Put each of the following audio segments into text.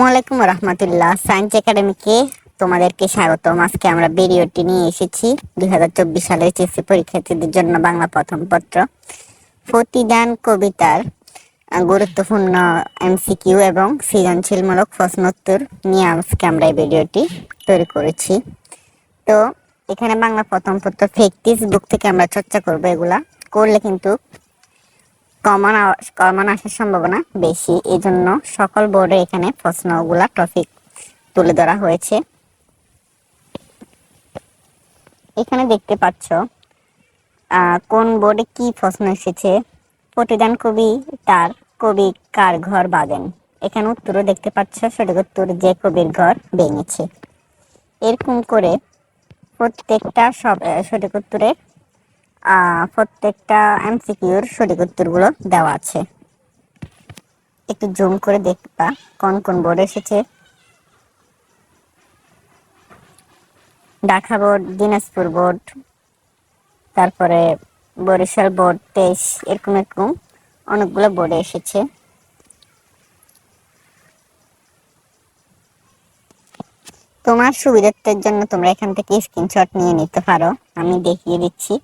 ওয়ালাইকুম রহমতুল্লাহ। সায়েন্স একাডেমিকে তোমাদেরকে স্বাগতম। আজকে আমরা ভিডিওটি নিয়ে এসেছি দুই হাজার চব্বিশ সালের এইচএসসি পরীক্ষার্থীদের জন্য বাংলা প্রথম পত্র। প্রতিদান কবিতার গুরুত্বপূর্ণ এমসিকিউ এবং সৃজনশীলমূলক প্রশ্নোত্তর নিয়ে আজকে আমরা এই ভিডিওটি তৈরি করেছি। তো এখানে বাংলা প্রথম পত্র ফেকটিস বুক থেকে আমরা চর্চা করব। এগুলা করলে কিন্তু কমন কমন আসার সম্ভাবনা বেশি। এই জন্য সকল বোর্ডে এখানে প্রশ্নগুলা টপিক তুলে ধরা হয়েছে। এখানে দেখতে পাচ্ছ কোন বোর্ডে কি প্রশ্ন এসেছে? প্রতিদান কবি তার কবি কার ঘর বাঁধেন এখানে উত্তরও দেখতে পাচ্ছ, সঠিক উত্তর যে কবির ঘর ভেঙেছে। এরকম করে প্রত্যেকটা সব সঠিক উত্তরের প্রত্যেকটা এমসিকিউর সঠিক উত্তরগুলো দেওয়া আছে। একটু জুম করে দেখবা কোন কোন বোর্ড এসেছে। ঢাকা বোর্ড, দিনাজপুর বোর্ড, তারপরে বরিশাল বোর্ড, তেইশ, এরকম এরকম অনেকগুলো বোর্ডে এসেছে। তোমার সুবিধার্থের জন্য তোমরা এখান থেকে স্ক্রিনশট নিয়ে নিতে পারো। আমি দেখিয়ে দিচ্ছি।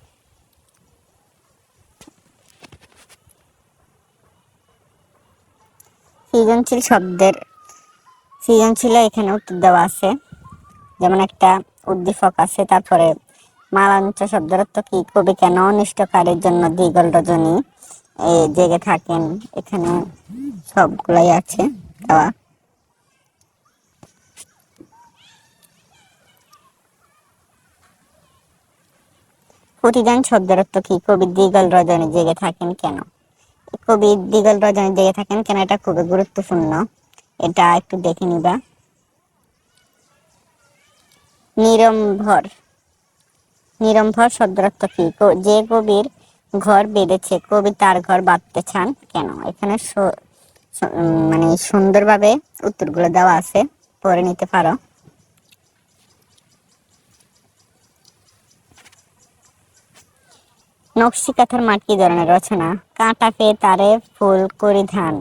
সৃজনশীল শব্দের সৃজনশীল এখানে উত্তর দেওয়া আছে। যেমন একটা উদ্দীপক আছে, তারপরে মালাঞ্চ শব্দের অর্থ কি? কবি কেন অনিষ্টকারীর জন্য দ্বিগল রজনী? জেগে থাকেন, এখানে সবগুলাই আছে দেওয়া। প্রতিদান শব্দের অর্থ কি? কবি দ্বিগল রজনী জেগে থাকেন কেন? কবি দিগল রজনী জেগে থাকেন। কেন এটা খুবই গুরুত্বপূর্ণ? এটা একটু দেখে নিবা। নিরম্ভর। নিরম্ভর শব্দার্থ কি? যে কবির ঘর বেঁধেছে, কবি তার ঘর বাঁধতে চান কেন? এখানে মানে সুন্দরভাবে উত্তরগুলো দেওয়া আছে, পড়ে নিতে পারো। নকশিকাথার মাঠ কি ধরনের? রচনা, কাঁটা পেয়ে তারে ফুল পরিধান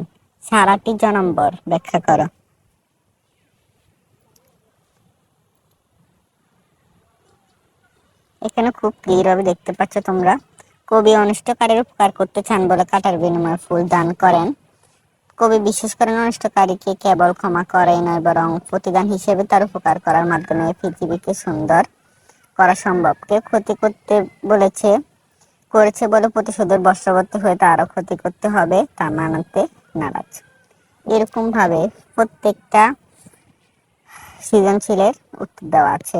সারাটি জনম্বর, ব্যাখ্যা করো। এখানে খুব ক্লিয়ার ভাবে দেখতে পাচ্ছ তোমরা। কবি অনিষ্টকারীর উপকার করতে চান বলে কাটার বিনিময়ে ফুল দান করেন। কবি বিশেষ করেন অনিষ্টকারীকে কেবল ক্ষমা করাই নয়, বরং প্রতিদান হিসেবে তার উপকার করার মাধ্যমে পৃথিবীকে সুন্দর করা সম্ভব কেউ ক্ষতি করতে বলেছে। করেছে বলে প্রতিশোধের বর্ষবর্তী হয়ে তারও ক্ষতি করতে হবে তা মানাতে নারাজ। এরকম ভাবে প্রত্যেকটা সৃজনশীলের উত্তর দেওয়া আছে।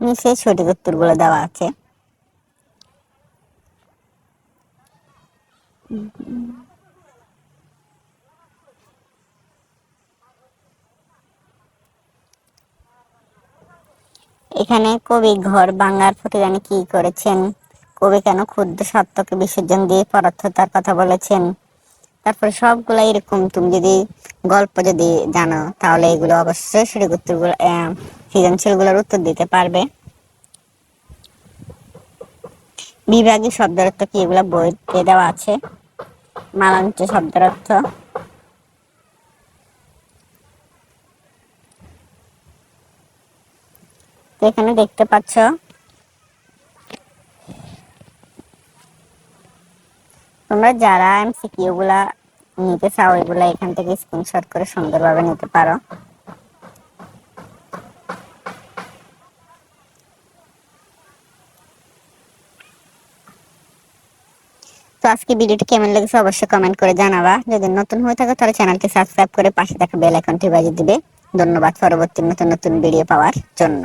নিচে সঠিক উত্তরগুলো দেওয়া আছে। এখানে কবি ঘর বাংলার প্রতিদানে কি করেছেন? কবি কেন ক্ষুদ্র সত্যকে বিসর্জন দিয়ে পরার্থতার কথা বলেছেন? তারপরে সবগুলো এরকম তুমি যদি গল্প যদি জানো, তাহলে এগুলো অবশ্যই সঠিক উত্তরগুলো সৃজনশীলগুলোর উত্তর দিতে পারবে। বিভাগীয় শব্দের অর্থ কি? এগুলো বইতে দেওয়া আছে। মালাঞ্চ শব্দের তো এখানে দেখতে পাচ্ছ। তোমরা যারা এমসিকিউ গুলা নিতে চাও, এগুলা এখান থেকে স্ক্রিনশট করে সুন্দরভাবে নিতে পারো। তো আজকে ভিডিওটি কেমন লেগেছে অবশ্যই কমেন্ট করে জানাবা। যদি নতুন হয়ে থাকে, তাহলে চ্যানেলটি সাবস্ক্রাইব করে পাশে থাকা বেল আইকনটি বাজিয়ে দিবে। ধন্যবাদ পরবর্তী নতুন নতুন ভিডিও পাওয়ার জন্য।